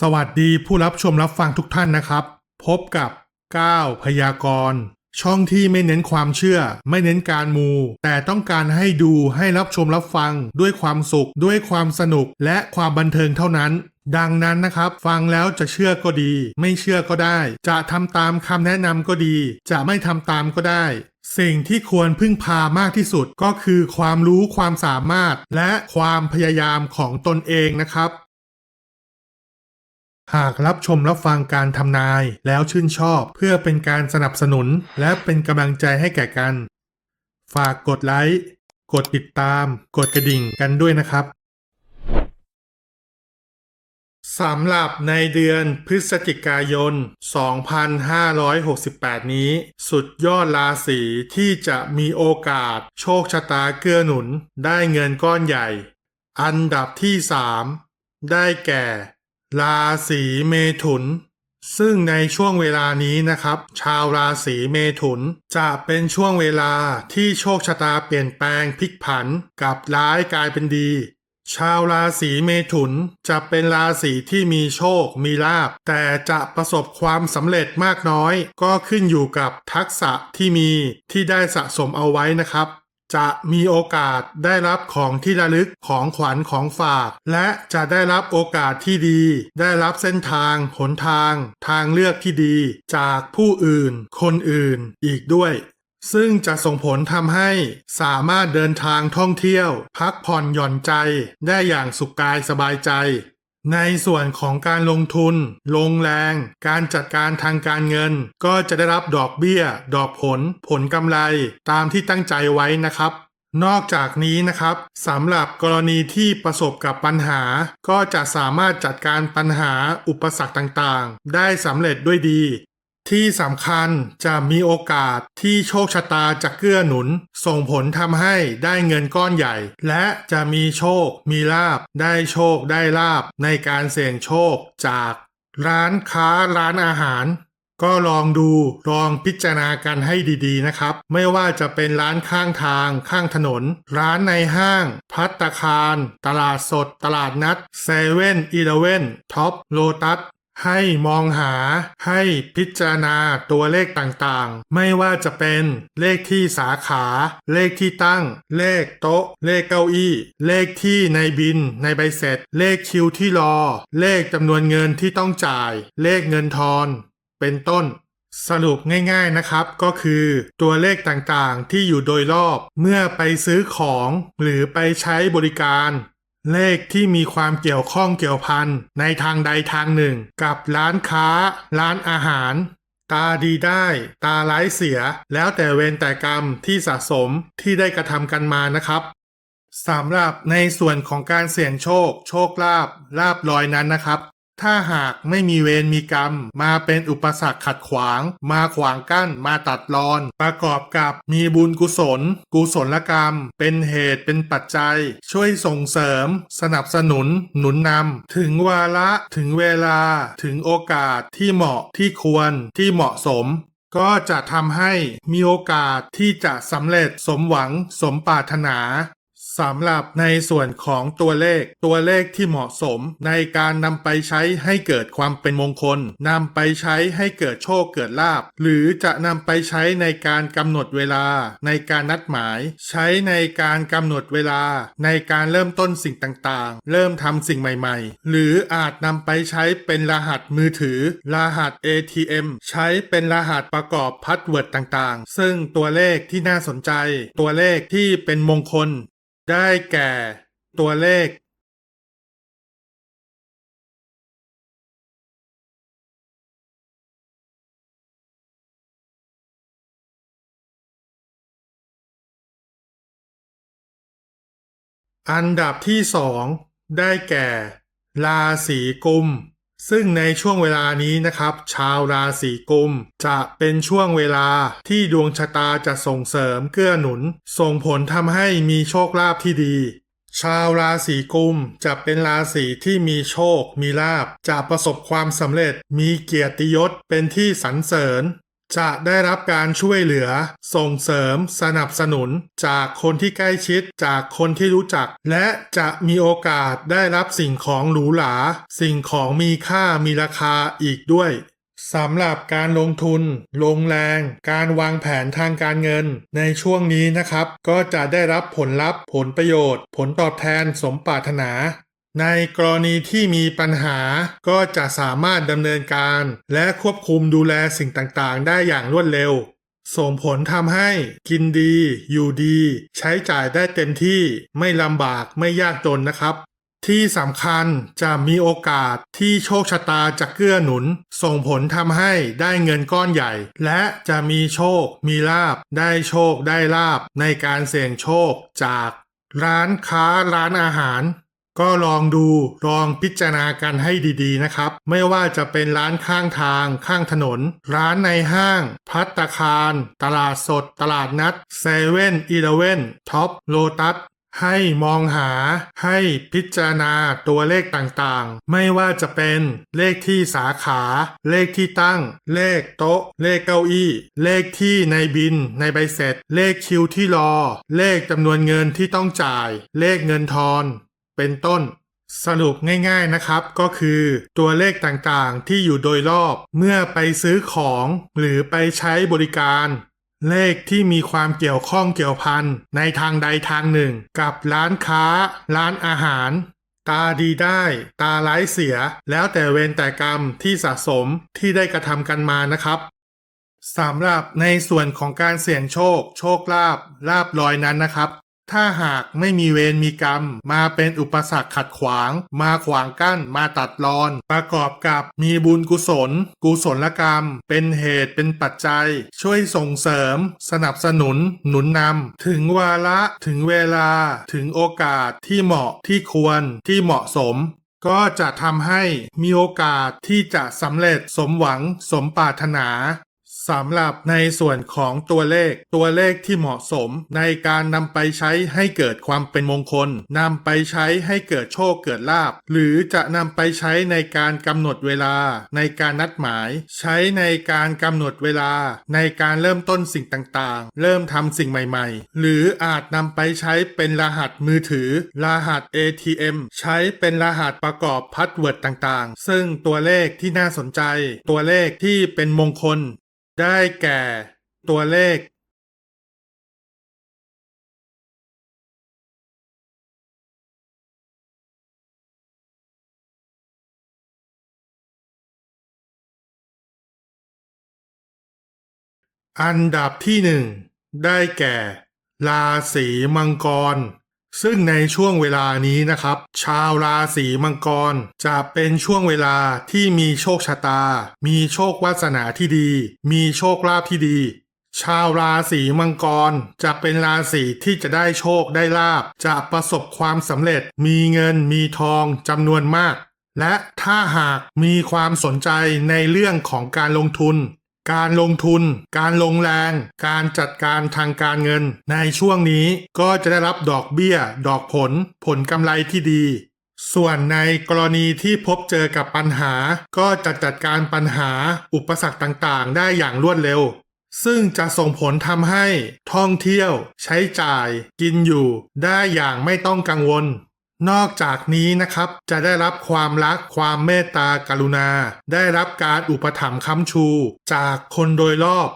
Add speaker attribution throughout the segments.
Speaker 1: สวัสดีผู้รับชมรับฟังทุกท่านนะครับ พบกับก้าวพยากรณ์ ช่องที่ไม่เน้นความเชื่อ ไม่เน้นการมู แต่ต้องการให้ดูให้รับชมรับฟัง ด้วยความสุข ด้วยความสนุกและความบันเทิงเท่านั้น ดังนั้นนะครับ ฟังแล้วจะเชื่อก็ดี ไม่เชื่อก็ได้ จะทำตามคำแนะนำก็ดี จะไม่ทำตามก็ได้ สิ่งที่ควรพึ่งพามากที่สุดก็คือความรู้ความสามารถ และความพยายามของตนเองนะครับ หากรับชมรับฟังการทำนายแล้วชื่นชอบ เพื่อเป็นการสนับสนุน และเป็นกำลังใจให้แก่กัน ฝากกดไลค์ กดติดตาม กดกระดิ่งกันด้วยนะครับสำหรับในเดือนพฤศจิกายน 2568 นี้ สุดยอดราศีที่จะมีโอกาส โชคชะตาเกื้อหนุน ได้เงินก้อนใหญ่ อันดับที่ 3 ได้แก่ ราศีเมถุน ซึ่งในช่วงเวลานี้นะครับ ชาวราศีเมถุน จะเป็นช่วงเวลาที่โชคชะตาเปลี่ยนแปลงพลิกผันกับร้ายกลายเป็นดี ชาวราศีเมถุนจะเป็นราศีที่มีโชค มีลาบ แต่จะประสบความสำเร็จมากน้อย ก็ขึ้นอยู่กับทักษะที่มีที่ได้สะสมเอาไว้นะครับ จะมีโอกาสได้รับของที่ระลึกของขวัญของฝาก และจะได้รับโอกาสที่ดี ได้รับเส้นทาง หนทาง ทางเลือกที่ดี จากผู้อื่น คนอื่นอีกด้วย ซึ่งจะส่งผลทำให้สามารถเดินทางท่องเที่ยว พักผ่อนหย่อนใจ ได้อย่างสุขกายสบายใจ ในส่วนของการลงทุน ลงแรง การจัดการทางการเงิน ก็จะได้รับดอกเบี้ย ดอกผล ผลกำไร ตามที่ตั้งใจไว้นะครับ นอกจากนี้นะครับสำหรับกรณีที่ประสบกับปัญหา ก็จะสามารถจัดการปัญหาอุปสรรคต่างๆ ได้สำเร็จด้วยดี ที่สำคัญจะมีโอกาสที่โชคชะตาจะเกื้อหนุน ส่งผลทำให้ได้เงินก้อนใหญ่ และจะมีโชค มีลาบ ได้โชคได้ลาบ ในการเสี่ยงโชคจาก ร้านค้าร้านอาหาร ก็ลองดูลองพิจารณากันให้ดีๆนะครับ ไม่ว่าจะเป็นร้านข้างทาง ข้างถนน ร้านในห้าง พัตตาคาร ตลาดสด ตลาดนัดเซเว่นอีเลเว่นท็อปโลตัส ให้มองหาให้พิจารณาตัวเลขต่างๆ ไม่ว่าจะเป็นเลขที่สาขา เลขที่ตั้ง เลขโต๊ะ เลขเก้าอี้ เลขที่ในบิน ในใบเสร็จ เลขคิวที่รอ เลขจำนวนเงินที่ต้องจ่าย เลขเงินทอน เป็นต้นสรุปง่ายๆนะครับก็คือตัวเลขต่างๆที่อยู่โดยรอบเมื่อไปซื้อของ หรือไปใช้บริการ เลขที่มีความเกี่ยวข้องเกี่ยวพันในทางใดทางหนึ่ง กับร้านค้า ร้านอาหาร ตาดีได้ ตาร้ายเสีย แล้วแต่เวรแต่กรรมที่สะสมที่ได้กระทำกันมานะครับสำหรับในส่วนของการเสี่ยงโชค โชคลาภลาบลอยนั้นนะครับ ถ้าหากไม่มีเวรมีกรรม มาเป็นอุปสรรคขัดขวาง มาขวางกั้น มาตัดรอน ประกอบกับมีบุญกุศล กุศลกรรม เป็นเหตุเป็นปัจจัย ช่วยส่งเสริม สนับสนุน หนุนนำถึงวาระถึงเวลา ถึงโอกาสที่เหมาะที่ควรที่เหมาะสมก็จะทำให้มีโอกาสที่จะสำเร็จสมหวังสมปรารถนา สำหรับในส่วนของตัวเลข ตัวเลขที่เหมาะสม ในการนำไปใช้ให้เกิดความเป็นมงคลนำไปใช้ให้เกิดโชคเกิดลาบ หรือจะนำไปใช้ในการกำหนดเวลา ในการนัดหมาย ใช้ในการกำหนดเวลา ในการเริ่มต้นสิ่งต่างๆ เริ่มทำสิ่งใหม่ๆ หรืออาจนำไปใช้เป็นรหัสมือถือ รหัส ATM ใช้เป็นรหัสประกอบพาสเวิร์ดต่างๆ ซึ่งตัวเลขที่น่าสนใจ ตัวเลขที่เป็นมงคล ได้แก่ตัวเลขอันดับที่สองได้แก่ ราศีกุม ซึ่งในช่วงเวลานี้นะครับ ชาวราศีกุม จะเป็นช่วงเวลาที่ดวงชะตาจะส่งเสริมเกื้อหนุน ส่งผลทำให้มีโชคลาภที่ดี ชาวราศีกุมจะเป็นราศีที่มีโชค มีลาบจะประสบความสำเร็จ มีเกียรติยศเป็นที่สรรเสริญ จะได้รับการช่วยเหลือ ส่งเสริม สนับสนุน จากคนที่ใกล้ชิด จากคนที่รู้จัก และจะมีโอกาสได้รับสิ่งของหรูหรา สิ่งของมีค่ามีราคาอีกด้วยสำหรับการลงทุน ลงแรง การวางแผนทางการเงิน ในช่วงนี้นะครับ ก็จะได้รับผลลัพธ์ ผลประโยชน์ ผลตอบแทนสมปรารถนา ในกรณีที่มีปัญหาก็จะสามารถดำเนินการ และควบคุมดูแลสิ่งต่างๆ ได้อย่างรวดเร็ว ส่งผลทำให้กินดี อยู่ดี ใช้จ่ายได้เต็มที่ไม่ลำบากไม่ยากจนนะครับ ที่สำคัญจะมีโอกาสที่โชคชะตาจะเกื้อหนุน ส่งผลทำให้ได้เงินก้อนใหญ่ และจะมีโชค มีลาบ ได้โชคได้ลาบในการเสี่ยงโชคจาก ร้านค้าร้านอาหาร ก็ลองดูลองพิจารณากันให้ดีๆนะครับ ไม่ว่าจะเป็นร้านข้างทาง ข้างถนน ร้านในห้าง พัตตคาร ตลาดสด ตลาดนัดเซเว่นอีเลเว่นท็อปโลตัสให้มองหาให้พิจารณาตัวเลขต่างๆ ไม่ว่าจะเป็นเลขที่สาขา เลขที่ตั้ง เลขโต๊ะ เลขเก้าอี้ เลขที่ในบิน ในใบเสร็จ เลขคิวที่รอ เลขจำนวนเงินที่ต้องจ่าย เลขเงินทอน เป็นต้น สรุปง่ายๆนะครับ ก็คือตัวเลขต่างๆที่อยู่โดยรอบเมื่อไปซื้อของหรือไปใช้บริการ เลขที่มีความเกี่ยวข้องเกี่ยวพันในทางใดทางหนึ่ง กับร้านค้า ร้านอาหาร ตาดีได้ ตาร้ายเสีย แล้วแต่เวรแต่กรรมที่สะสมที่ได้กระทำกันมานะครับสำหรับในส่วนของการเสี่ยงโชค โชคลาภลาบลอยนั้นนะครับ ถ้าหากไม่มีเวรมีกรรม มาเป็นอุปสรรคขัดขวาง มาขวางกั้น มาตัดรอน ประกอบกับมีบุญกุศล กุศลกรรม เป็นเหตุเป็นปัจจัย ช่วยส่งเสริม สนับสนุน หนุนนำถึงวาระถึงเวลา ถึงโอกาสที่เหมาะที่ควรที่เหมาะสมก็จะทำให้มีโอกาสที่จะสำเร็จสมหวังสมปรารถนา สำหรับในส่วนของตัวเลขตัวเลขที่เหมาะสม ในการนำไปใช้ให้เกิดความเป็นมงคลนำไปใช้ให้เกิดโชคเกิดลาบ หรือจะนำไปใช้ในการกำหนดเวลา ในการนัดหมาย ใช้ในการกำหนดเวลา ในการเริ่มต้นสิ่งต่างๆ เริ่มทำสิ่งใหม่ๆ หรืออาจนำไปใช้เป็นรหัสมือถือ รหัส ATM ใช้เป็นรหัสประกอบพาสเวิร์ดต่างๆ ซึ่งตัวเลขที่น่าสนใจ ตัวเลขที่เป็นมงคล ได้แก่ตัวเลขอันดับที่หนึ่งได้แก่ ราศีมังกร ซึ่งในช่วงเวลานี้นะครับ ชาวราศีมังกร จะเป็นช่วงเวลาที่มีโชคชะตา มีโชควาสนาที่ดี มีโชคลาภที่ดี ชาวราศีมังกร จะเป็นราศีที่จะได้โชคได้ลาบ จะประสบความสำเร็จ มีเงินมีทองจำนวนมาก และถ้าหากมีความสนใจในเรื่องของการลงทุน การลงทุน การลงแรง การจัดการทางการเงิน ในช่วงนี้ก็จะได้รับดอกเบี้ย ดอกผล ผลกำไรที่ดี ส่วนในกรณีที่พบเจอกับปัญหา ก็จะจัดการปัญหาอุปสรรคต่างๆ ได้อย่างรวดเร็วซึ่งจะส่งผลทำให้ท่องเที่ยว ใช้จ่าย กินอยู่ ได้อย่างไม่ต้องกังวล นอกจากนี้นะครับจะได้รับความรักความเมตตากรุณา ได้รับการอุปถัมภ์ค้ำชู จากคนโดยรอบ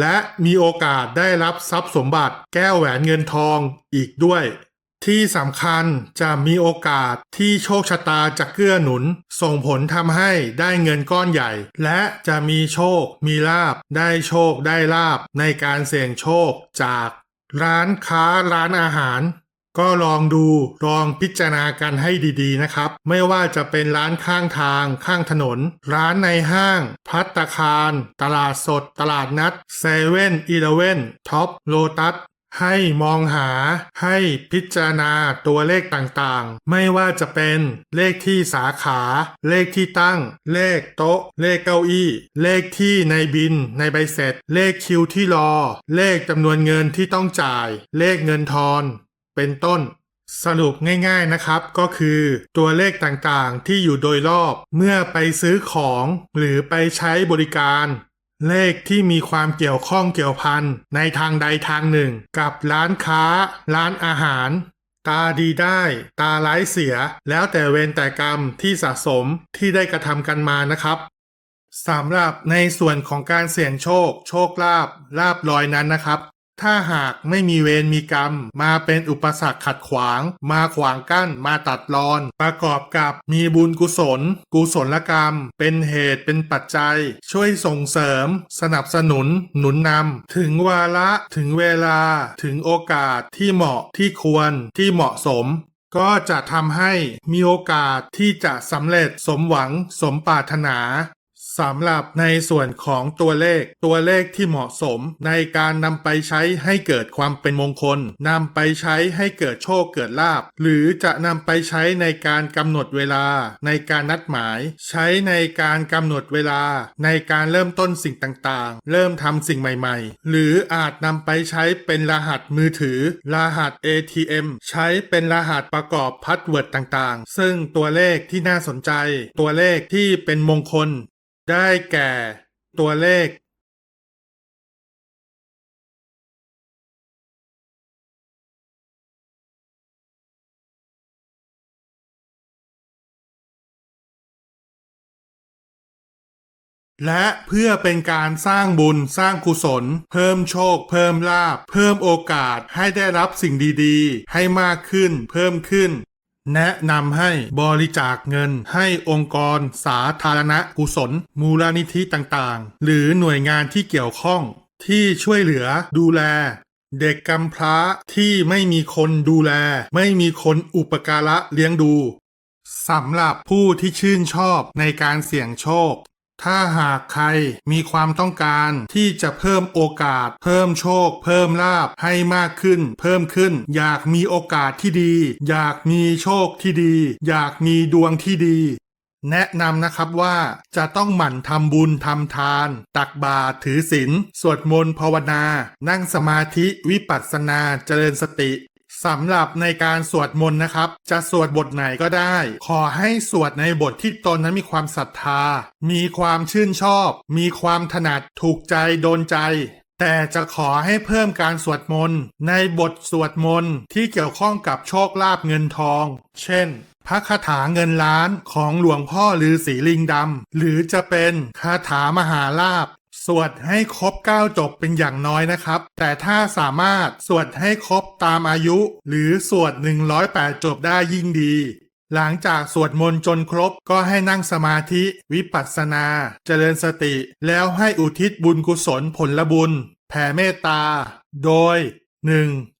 Speaker 1: และมีโอกาสได้รับทรัพย์สมบัติแก้วแหวนเงินทองอีกด้วย ที่สำคัญจะมีโอกาสที่โชคชะตาจะเกื้อหนุน ส่งผลทำให้ได้เงินก้อนใหญ่ และจะมีโชค มีลาบ ได้โชคได้ลาบในการเสี่ยงโชคจาก ร้านค้าร้านอาหาร ก็ลองดูลองพิจารณากันให้ดีๆนะครับ ไม่ว่าจะเป็นร้านข้างทาง ข้างถนน ร้านในห้าง พัตตาคาร ตลาดสด ตลาดนัดเซเว่นอีเลเว่นท็อปโลตัสให้มองหาให้พิจารณาตัวเลขต่างๆ ไม่ว่าจะเป็นเลขที่สาขา เลขที่ตั้ง เลขโต๊ะ เลขเก้าอี้ เลขที่ในบิน ในใบเสร็จ เลขคิวที่รอ เลขจำนวนเงินที่ต้องจ่าย เลขเงินทอน เป็นต้น สรุปง่ายๆนะครับ ก็คือตัวเลขต่างๆที่อยู่โดยรอบเมื่อไปซื้อของ หรือไปใช้บริการ เลขที่มีความเกี่ยวข้องเกี่ยวพันในทางใดทางหนึ่ง กับร้านค้า ร้านอาหาร ตาดีได้ ตาร้ายเสีย แล้วแต่เวรแต่กรรมที่สะสมที่ได้กระทำกันมานะครับสำหรับในส่วนของการเสี่ยงโชค โชคลาภลาบลอยนั้นนะครับ ถ้าหากไม่มีเวรมีกรรม มาเป็นอุปสรรคขัดขวาง มาขวางกั้น มาตัดรอน ประกอบกับมีบุญกุศล กุศลกรรม เป็นเหตุเป็นปัจจัย ช่วยส่งเสริม สนับสนุน หนุนนำถึงวาระถึงเวลา ถึงโอกาสที่เหมาะที่ควรที่เหมาะสมก็จะทำให้มีโอกาสที่จะสำเร็จสมหวังสมปรารถนา สำหรับในส่วนของตัวเลข ตัวเลขที่เหมาะสม ในการนำไปใช้ให้เกิดความเป็นมงคลนำไปใช้ให้เกิดโชคเกิดลาบ หรือจะนำไปใช้ในการกำหนดเวลา ในการนัดหมาย ใช้ในการกำหนดเวลา ในการเริ่มต้นสิ่งต่างๆ เริ่มทำสิ่งใหม่ๆ หรืออาจนำไปใช้เป็นรหัสมือถือ รหัส ATM ใช้เป็นรหัสประกอบพาสเวิร์ดต่างๆ ซึ่งตัวเลขที่น่าสนใจ ตัวเลขที่เป็นมงคล ได้แก่ตัวเลขและเพื่อเป็นการสร้างบุญสร้างกุศล เพิ่มโชค เพิ่มลาภเพิ่มโอกาสให้ได้รับสิ่งดีๆ ให้มากขึ้น เพิ่มขึ้น แนะนำให้บริจาคเงินให้องค์กร สาธารณกุศล มูลนิธิต่างๆ หรือหน่วยงานที่เกี่ยวข้อง ที่ช่วยเหลือดูแล เด็กกำพร้าที่ไม่มีคนดูแล ไม่มีคนอุปการะเลี้ยงดูสำหรับผู้ที่ชื่นชอบในการเสี่ยงโชค ถ้าหากใครมีความต้องการที่จะเพิ่มโอกาส เพิ่มโชค เพิ่มลาบให้มากขึ้น เพิ่มขึ้น อยากมีโอกาสที่ดี อยากมีโชคที่ดี อยากมีดวงที่ดี แนะนำนะครับว่าจะต้องหมั่นทำบุญทำทาน ตักบาตรถือศีลสวดมนต์ภาวนา นั่งสมาธิวิปัสสนาเจริญสติ สำหรับในการสวดมนต์นะครับ จะสวดบทไหนก็ได้ ขอให้สวดในบทที่ตนนั้นมีความศรัทธา มีความชื่นชอบ มีความถนัดถูกใจโดนใจ แต่จะขอให้เพิ่มการสวดมนต์ในบทสวดมนต์ที่เกี่ยวข้องกับโชคลาภเงินทอง เช่นพระคาถาเงินล้านของหลวงพ่อฤาษีลิงดำ หรือจะเป็นคาถามหาลาภ สวดให้ครบ 9 จบเป็นอย่างน้อยนะครับ แต่ถ้าสามารถสวดให้ครบตามอายุ หรือสวด 108 จบได้ยิ่งดี หลังจากสวดมนต์จนครบก็ให้นั่งสมาธิ วิปัสสนา เจริญสติ แล้วให้อุทิศบุญกุศลผลบุญ แผ่เมตตา โดย 1.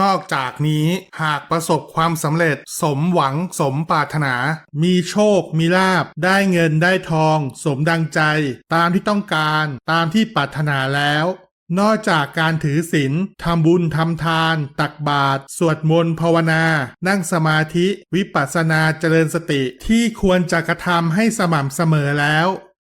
Speaker 1: นอกจากนี้หากประสบความสำเร็จ สมหวังสมปรารถนา มีโชคมีลาบ ได้เงินได้ทอง สมดังใจ ตามที่ต้องการตามที่ปรารถนาแล้ว นอกจากการถือศีลทำบุญทำทาน ตักบาตรสวดมนต์ภาวนา นั่งสมาธิ วิปัสสนาเจริญสติที่ควรจะกระทำให้สม่ำเสมอแล้ว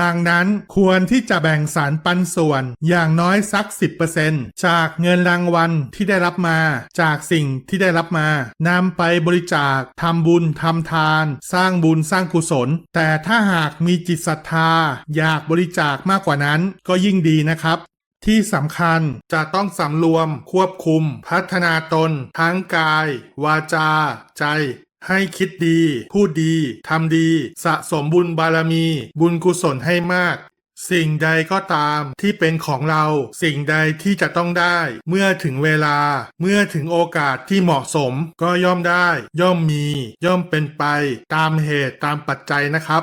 Speaker 1: ดังนั้นควรที่จะแบ่งสารปันส่วนอย่างน้อยสัก 10%จากเงินรางวัลที่ได้รับมา จากสิ่งที่ได้รับมานำไปบริจาคทำบุญทำทาน สร้างบุญสร้างกุศล แต่ถ้าหากมีจิตศรัทธา อยากบริจาคมากกว่านั้นก็ยิ่งดีนะครับที่สำคัญจะต้องสำรวมควบคุม พัฒนาตน ทั้งกาย วาจา ใจ ให้คิดดี พูดดี ทำดี สะสมบุญบารมี บุญกุศลให้มาก สิ่งใดก็ตามที่เป็นของเรา สิ่งใดที่จะต้องได้ เมื่อถึงเวลา เมื่อถึงโอกาสที่เหมาะสม ก็ย่อมได้ ย่อมมี ย่อมเป็นไป ตามเหตุตามปัจจัยนะครับ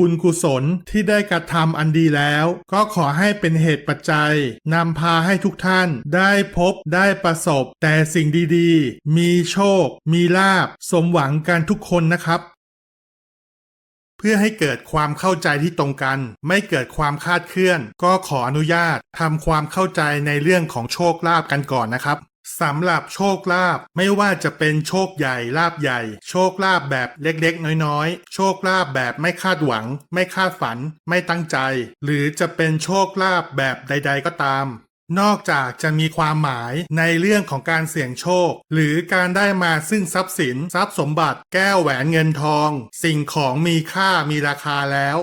Speaker 1: ุุญกุศลที่ได้กระทำอันดีแล้ว ก็ขอให้เป็นเหตุปัจจัยนำพาให้ทุกท่านได้พบได้ประสบ แต่สิ่งดีๆ มีโชค มีลาบ สมหวังกันทุกคนนะครับเพื่อให้เกิดความเข้าใจที่ตรงกัน ไม่เกิดความคาดเคลื่อน ก็ขออนุญาตทำความเข้าใจในเรื่องของโชคลาภกันก่อนนะครับ สำหรับโชคลาภไม่ว่าจะเป็นโชคใหญ่ลาบใหญ่ โชคลาภแบบเล็กๆ น้อยๆ โชคลาภแบบไม่คาดหวัง ไม่คาดฝัน ไม่ตั้งใจ หรือจะเป็นโชคลาภแบบใด ๆ ก็ตาม นอกจากจะมีความหมายในเรื่องของการเสี่ยงโชค หรือการได้มาซึ่งทรัพย์สิน ทรัพย์สมบัติ แก้วแหวนเงินทอง สิ่งของมีค่ามีราคาแล้ว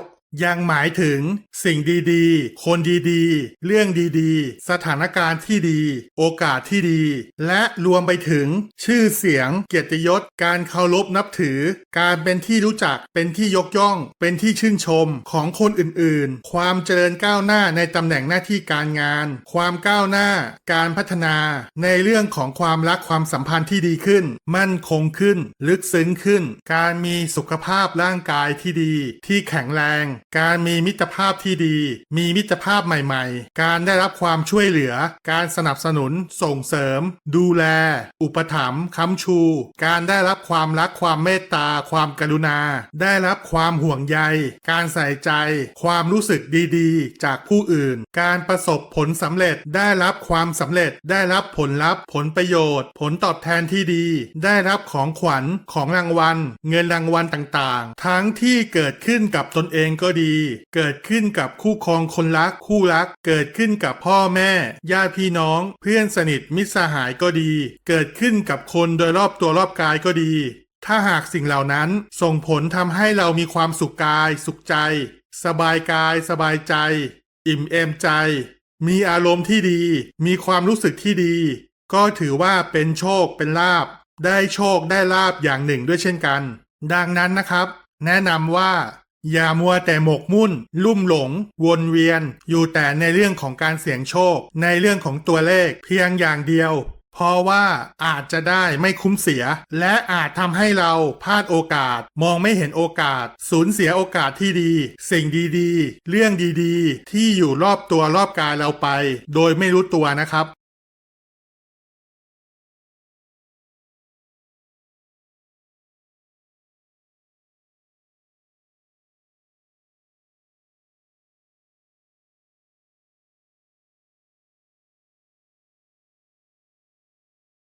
Speaker 1: ยังหมายถึงสิ่งดีๆ คนดีๆ เรื่องดีๆ สถานการณ์ที่ดี โอกาสที่ดี และรวมไปถึง ชื่อเสียง เกียรติยศ การเคารพนับถือ การเป็นที่รู้จัก เป็นที่ยกย่อง เป็นที่ชื่นชมของคนอื่นๆ ความเจริญก้าวหน้าในตำแหน่งหน้าที่การงาน ความก้าวหน้า การพัฒนา ในเรื่องของความรักความสัมพันธ์ที่ดีขึ้น มั่นคงขึ้น ลึกซึ้งขึ้น การมีสุขภาพร่างกายที่ดี ที่แข็งแรงการมีมิตรภาพที่ดี มีมิตรภาพใหม่ๆ การได้รับความช่วยเหลือ การสนับสนุน ส่งเสริม ดูแล อุปถัมภ์ค้ำชู การได้รับความรักความเมตตา ความกรุณา ได้รับความห่วงใย การใส่ใจ ความรู้สึกดีๆ จากผู้อื่น การประสบผลสำเร็จ ได้รับความสำเร็จ ได้รับผลลัพธ์ ผลประโยชน์ ผลตอบแทนที่ดี ได้รับของขวัญ ของรางวัล เงินรางวัลต่างๆ ทั้งที่เกิดขึ้นกับตนเองก็ดี เกิดขึ้นกับคู่ครองคนรักคู่รัก เกิดขึ้นกับพ่อแม่ ญาติพี่น้อง เพื่อนสนิทมิตรสหายก็ดี เกิดขึ้นกับคนโดยรอบตัวรอบกายก็ดี ถ้าหากสิ่งเหล่านั้นส่งผลทำให้เรามีความสุขกาย สุขใจ สบายกาย สบายใจ อิ่มเอมใจ มีอารมณ์ที่ดี มีความรู้สึกที่ดี ก็ถือว่าเป็นโชคเป็นลาบได้โชคได้ลาบอย่างหนึ่งด้วยเช่นกัน ดังนั้นนะครับ แนะนำว่า อย่ามัวแต่หมกมุ่น ลุ่มหลง วนเวียน อยู่แต่ในเรื่องของการเสี่ยงโชค ในเรื่องของตัวเลข เพียงอย่างเดียว เพราะว่าอาจจะได้ไม่คุ้มเสีย และอาจทำให้เราพลาดโอกาส มองไม่เห็นโอกาส สูญเสียโอกาสที่ดี สิ่งดีๆ เรื่องดีๆ ที่อยู่รอบตัวรอบกายเราไป โดยไม่รู้ตัวนะครับ